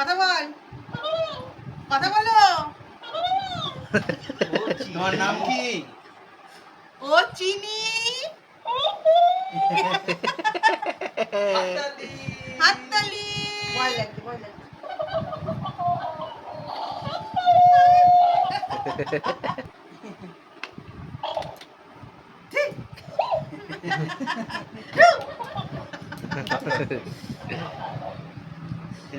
কথা বল। কথা বলো। তোমার নাম কি? ও চিনি। হাততালি। ভয় লাগছে ভয় লাগছে good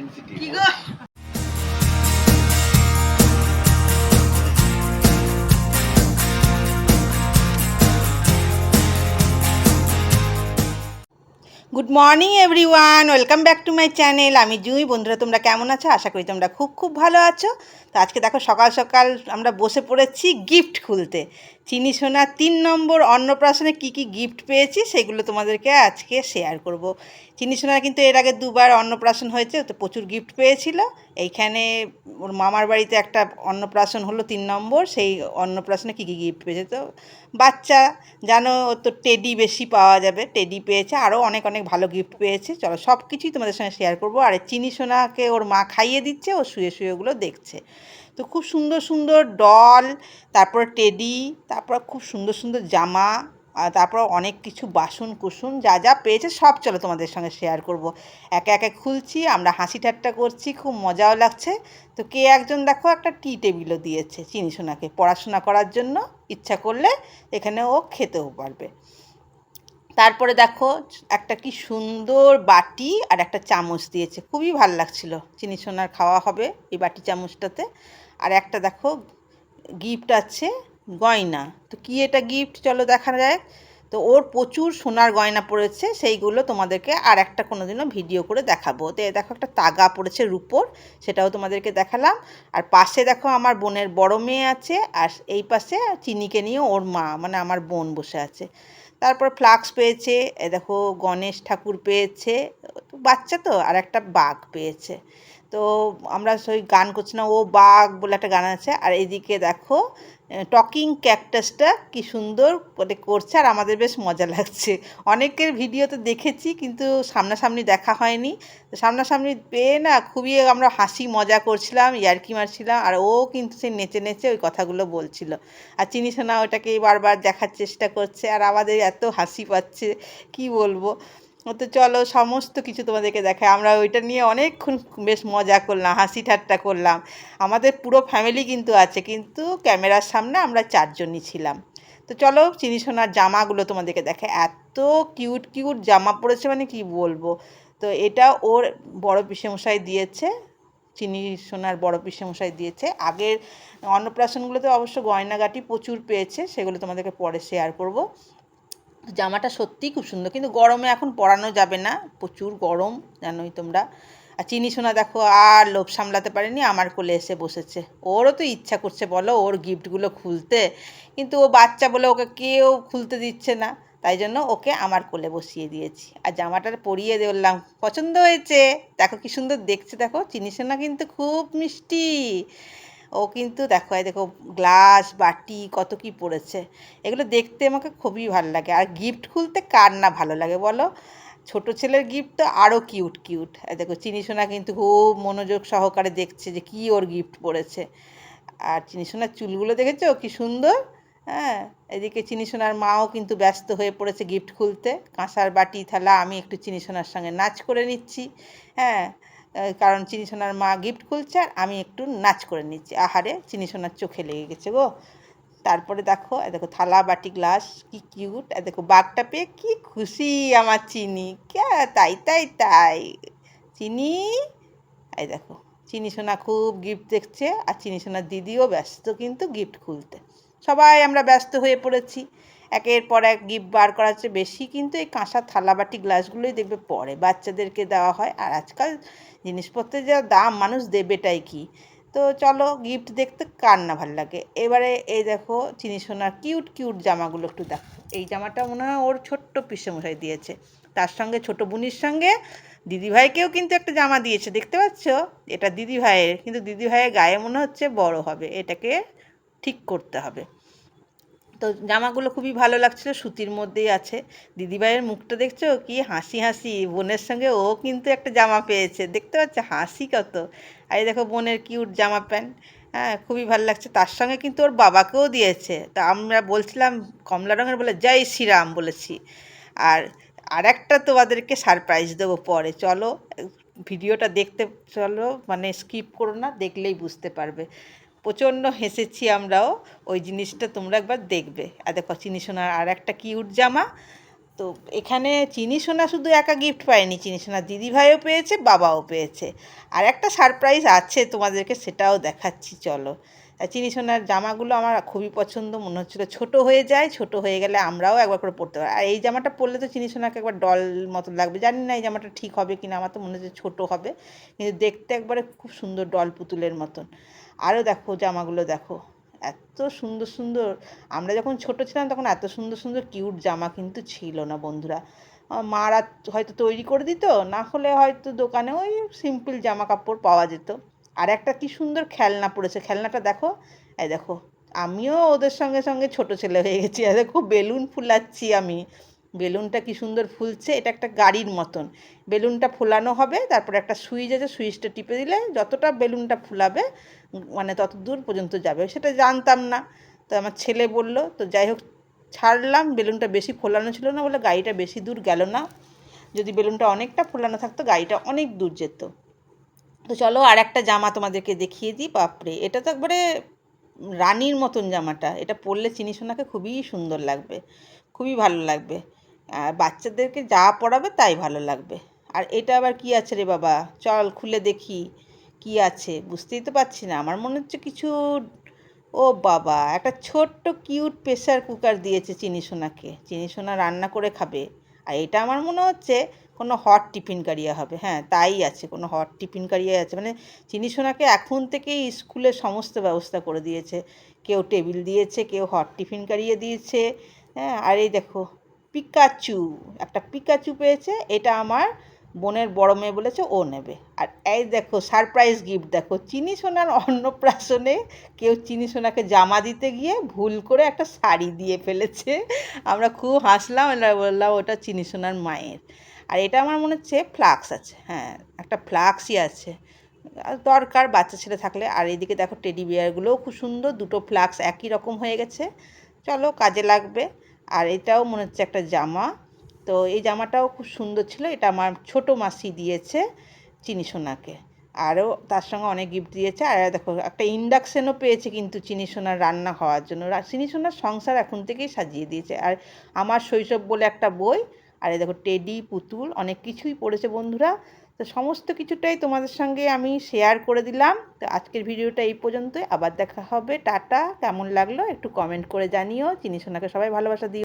morning everyone welcome back to my channel আমি জুই। বন্ধুরা, তোমরা কেমন আছো? আশা করি তোমরা খুব খুব ভালো আছো। তো আজকে দেখো, সকাল সকাল আমরা বসে পড়েছি গিফট খুলতে। চিনি সোনা তিন নম্বর অন্নপ্রাশনে কী কী গিফট পেয়েছি, সেগুলো তোমাদেরকে আজকে শেয়ার করব। চিনি সোনার কিন্তু এর আগে দুবার অন্নপ্রাশন হয়েছে, তো প্রচুর গিফট পেয়েছিল। এইখানে ওর মামার বাড়িতে একটা অন্নপ্রাশন হলো তিন নম্বর, সেই অন্নপ্রাশনে কী কী গিফট পেয়েছে? তো বাচ্চা, জানো ওর তো টেডি বেশি পাওয়া যাবে টেডি পেয়েছে, আরও অনেক অনেক ভালো গিফট পেয়েছে। চলো সব কিছুই তোমাদের সঙ্গে শেয়ার করব। আর চিনি সোনাকে ওর মা খাইয়ে দিচ্ছে, ও শুয়ে শুয়ে ওগুলো দেখছে। তো খুব সুন্দর সুন্দর ডল তারপর টেডি তারপর খুব সুন্দর সুন্দর জামা আর তারপর অনেক কিছু বাসন কুসুন যা যা পেয়েছে সব চলো তোমাদের সঙ্গে শেয়ার করব। একে একে খুলছি, আমরা হাসি ঠাট্টা করছি, খুব মজাও লাগছে। তো কে একজন দেখো একটা টি টেবিলও দিয়েছে চিনি সোনাকে পড়াশোনা করার জন্য, ইচ্ছা করলে এখানে ও খেতেও পারবে। তারপরে দেখো একটা কি সুন্দর বাটি আর একটা চামচ দিয়েছে, খুবই ভালো লাগছিল। চিনি সোনার খাওয়া হবে এই বাটি চামচটাতে। আর একটা দেখো গিফট আছে গয়না। তো কি এটা গিফট চলো দেখা যায় তো ওর প্রচুর সোনার গয়না পড়েছে, সেইগুলো তোমাদেরকে আর একটা কোনো দিনও ভিডিও করে দেখাবো। তো দেখো একটা তাগা পড়েছে রুপোর, সেটাও তোমাদেরকে দেখালাম। আর পাশে দেখো আমার বোনের বড় মেয়ে আছে, আর এই পাশে চিনিকে নিয়ে ওর মা মানে আমার বোন বসে আছে। তারপর ফ্লাক্স পেয়েছে, এ দেখো গণেশ ঠাকুর পেয়েছে বাচ্চা তো, আর একটা বাঘ পেয়েছে। তো আমরা সেই গান করছি না, ও বাঘ বলে একটা গান আছে। আর এইদিকে দেখো টকিং ক্যাকটাসটা কি সুন্দর করে করছে আর আমাদের বেশ মজা লাগছে। অনেকের ভিডিও তো দেখেছি কিন্তু সামনাসামনি দেখা হয়নি। সামনাসামনি পেয়ে না খুবই আমরা হাসি, মজা করছিলাম, ইয়ার্কি মারছিলাম আর ও কিন্তু সে নেচে নেচে ওই কথাগুলো বলছিল। আর চিনি সোনা ওটাকেই বারবার দেখার চেষ্টা করছে আর আমাদের এত হাসি পাচ্ছে, কি বলব? তো চলো, সমস্ত কিছু তোমাদেরকে দেখায় আমরা ওইটা নিয়ে অনেকক্ষণ বেশ মজা করলাম, হাসি ঠাট্টা করলাম। আমাদের পুরো ফ্যামিলি কিন্তু আছে, কিন্তু ক্যামেরার সামনে আমরা চারজনই ছিলাম। তো চলো, চিনি সোনার জামাগুলো তোমাদেরকে দেখে এত কিউট কিউট জামা পরেছে মানে কি বলব? তো এটা ওর বড় পিসেমশাই দিয়েছে, চিনি সোনার বড় পিসেমশাই দিয়েছে। আগের অন্নপ্রাশনগুলোতে অবশ্য গয়নাগাটি প্রচুর পেয়েছে, সেগুলো তোমাদেরকে পরে শেয়ার করব। জামাটা সত্যিই খুব সুন্দর, কিন্তু গরমে এখন পরানো যাবে না, প্রচুর গরম, জানোই তোমরা। আর চিনি সোনা দেখো, আর লোভ সামলাতে পারেনি, আমার কোলে এসে বসেছে। ওরও তো ইচ্ছা করছে, বলো, ওর গিফটগুলো খুলতে। কিন্তু ও বাচ্চা বলে ওকে কেউ খুলতে দিচ্ছে না, তাই জন্য ওকে আমার কোলে বসিয়ে দিয়েছি। আর জামাটা পরিয়ে দিলাম, পছন্দ হয়েছে। দেখো কি সুন্দর দেখছে, দেখো, চিনি সোনা কিন্তু খুব মিষ্টি। ও কিন্তু দেখো, এই দেখো গ্লাস বাটি, কত কি পড়েছে এগুলো দেখতে আমাকে খুবই ভালো লাগে। আর গিফট খুলতে কার না ভালো লাগে বলো? ছোট ছেলের গিফট তো আরও কিউট কিউট দেখো চিনি সোনা কিন্তু খুব মনোযোগ সহকারে দেখছে যে কি ওর গিফট পড়েছে আর চিনি সোনার চুলগুলো দেখেছ? কি সুন্দর হ্যাঁ? এদিকে চিনি সোনার মাও কিন্তু ব্যস্ত হয়ে পড়েছে গিফট খুলতে। কাঁসার বাটি থালা, আমি একটু চিনি সোনার সঙ্গে নাচ করে নিচ্ছি হ্যাঁ? কারণ চিনি সোনার মা গিফট খুলছে আর আমি একটু নাচ করে নিচ্ছি। আহারে, চিনি সোনার চোখে লেগে গেছে গো। তারপরে দেখো দেখো থালা, বাটি, গ্লাস, কি কিউট আর দেখো বাঘটা পেয়ে কি খুশি আমার চিনি। ক্যা, তাই তাই তাই। চিনি এই দেখো, চিনি সোনা খুব গিফট দেখছে আর চিনি সোনার দিদিও ব্যস্ত কিন্তু গিফট খুলতে। সবাই আমরা ব্যস্ত হয়ে পড়েছি। একের পর এক গিফট বার করা হচ্ছে বেশি কিন্তু এই কাঁসার থালাবাটি গ্লাসগুলোই দেখবে পরে বাচ্চাদেরকে দেওয়া হয়। আর আজকাল জিনিসপত্রের যা দাম মানুষ দেবেটাই কি? তো চলো গিফট দেখতে কার না ভালো লাগে? এবারে এই দেখো চিনি সোনার কিউট কিউট জামাগুলো একটু দেখো। এই জামাটা মনে হয় ওর ছোট্ট পিসেমশাই দিয়েছে। তার সঙ্গে ছোট বোনির সঙ্গে দিদিভাইকেও কিন্তু একটা জামা দিয়েছে, দেখতে পাচ্ছ? এটা দিদিভাইয়ের, কিন্তু দিদিভাইয়ের গায়ে মনে হচ্ছে বড় হবে। এটাকে ঠিক করতে হবে। তো জামাগুলো খুবই ভালো লাগছিল, সুতির মধ্যেই আছে। দিদিভাইয়ের মুখটা দেখছ? কি হাসি হাসি, বোনের সঙ্গে ও কিন্তু একটা জামা পেয়েছে। দেখতে পাচ্ছ হাসি কত। আর এই দেখো বোনের কিউট জামা প্যান্ট। হ্যাঁ খুবই ভালো লাগছে। তার সঙ্গে কিন্তু ওর বাবাকেও দিয়েছে। তা আমরা বলছিলাম কমলা রঙের বলে, জয় শ্রীরাম বলেছি। আর আর একটা তোমাদেরকে সারপ্রাইজ দেবো পরে। চলো, ভিডিওটা দেখতে, চলো মানে স্কিপ করো না, দেখলেই বুঝতে পারবে। প্রচণ্ড হেসেছি আমরাও, ওই জিনিসটা তোমরা একবার দেখবে। আর দেখো, চিনি সোনার আর একটা কিউট জামা। তো এখানে চিনি সোনা শুধু একা গিফট পায়নি, চিনি সোনার দিদিভাইও পেয়েছে, বাবাও পেয়েছে। আর একটা সারপ্রাইজ আছে তোমাদেরকে, সেটাও দেখাচ্ছি, চলো। চিনি সোনার জামাগুলো আমার খুবই পছন্দ, মনে হচ্ছিল ছোট হয়ে যায়, ছোট হয়ে গেলে আমরাও একবার করে পরতে পারি আর এই জামাটা পরলে তো চিনি সোনাকে একবার ডল মতো লাগবে। জানি না এই জামাটা ঠিক হবে কি না আমার তো মনে হচ্ছে ছোটো হবে। কিন্তু দেখতে একবারে খুব সুন্দর ডল পুতুলের মতন। আরও দেখো জামাগুলো দেখো। এত সুন্দর সুন্দর। আমরা যখন ছোট ছিলাম তখন এত সুন্দর সুন্দর কিউট জামা কিন্তু ছিল না বন্ধুরা। মারা হয়তো তৈরি করে দিত, না হলে হয়তো দোকানে ওই সিম্পল জামা কাপড় পাওয়া যেত। আর একটা কি সুন্দর খেলনা পড়েছে, খেলনাটা দেখো। এই দেখো, আমিও ওদের সঙ্গে সঙ্গে ছোট ছেলে হয়ে গেছি। দেখো, বেলুন ফুলাচ্ছি আমি। বেলুনটা কি সুন্দর ফুলছে, এটা একটা গাড়ির মতন। বেলুনটা ফোলানো হবে, তারপরে একটা সুইচ আছে, সুইচটা টিপে দিলে যতটা বেলুনটা ফুলাবে মানে তত দূর পর্যন্ত যাবে। সেটা জানতাম না, তো আমার ছেলে বলল, তো যাই হোক, ছাড়লাম, বেলুনটা বেশি ফোলানো ছিল না বলে গাড়িটা বেশি দূর গেল না। যদি বেলুনটা অনেকটা ফোলানো থাকতো, গাড়িটা অনেক দূর যেত। তো চলো আর একটা জামা তোমাদেরকে দেখিয়ে দিই, বাপরে, এটা তো একবারে রানীর মতন জামাটা। এটা পরলে চিনি সোনাকে খুবই সুন্দর লাগবে, খুবই ভালো লাগবে। বাচ্চাদেরকে যা পড়াবে তাই ভালো লাগবে। আর এটা আবার কি আছে রে বাবা? চল খুলে দেখি কি আছে। বুঝতেই তো পারছি না। আমার মনে হচ্ছে কিছু ও বাবা, একটা ছোট্ট কিউট প্রেসার কুকার দিয়েছে চিনি সোনাকে। চিনি সোনা রান্না করে খাবে। আর এটা আমার মনে হচ্ছে কোনো হট টিফিন কারিয়া হবে। হ্যাঁ তাই আছে, কোনো হট টিফিন কারিয়া আছে। মানে চিনি সোনাকে এখন থেকেই স্কুলে সমস্ত ব্যবস্থা করে দিয়েছে। কেউ টেবিল দিয়েছে, কেউ হট টিফিন কারিয়ে দিয়েছে। হ্যাঁ আর এই দেখো পিকাচু, একটা পিকাচু পেয়েছে, এটা আমার বোনের বড় মেয়ে বলেছে, ও নেবে। আর এই দেখো সারপ্রাইজ গিফট দেখো, চিনি সোনার অন্নপ্রাশনে কেউ চিনি সোনাকে জামা দিতে গিয়ে ভুল করে একটা শাড়ি দিয়ে ফেলেছে। আমরা খুব হাসলাম বললাম, ওটা চিনি সোনার মায়ের। আর এটা আমার মনে হচ্ছে ফ্লাক্স আছে হ্যাঁ একটা ফ্লাক্সই আছে। দরকার বাচ্চা ছেলে থাকলে। আর এইদিকে দেখো, টেডি বিয়ারগুলোও খুব সুন্দর, দুটো ফ্লাক্স একই রকম হয়ে গেছে। চলো, কাজে লাগবে। আর এটাও মনে হচ্ছে একটা জামা। তো এই জামাটাও খুব সুন্দর ছিল, এটা আমার ছোট মাসি দিয়েছে চিনি সোনাকে। আরও তার সঙ্গে অনেক গিফট দিয়েছে। আর দেখো, একটা ইন্ডাকশানও পেয়েছে কিন্তু চিনি সোনার রান্না হওয়ার জন্য। চিনি সোনার সংসার এখন থেকেই সাজিয়ে দিয়েছে। আর আমার শৈশব বলে একটা বই, আর দেখো, টেডি, পুতুল, অনেক কিছুই পড়েছে বন্ধুরা। তো সমস্ত কিছুটাই তোমাদের সঙ্গে আমি শেয়ার করে দিলাম। তো আজকের ভিডিওটা এই পর্যন্তই। আবার দেখা হবে। টাটা। কেমন লাগল একটু কমেন্ট করে জানিও। চিনি সোনাকে সবাই ভালোবাসা দিও।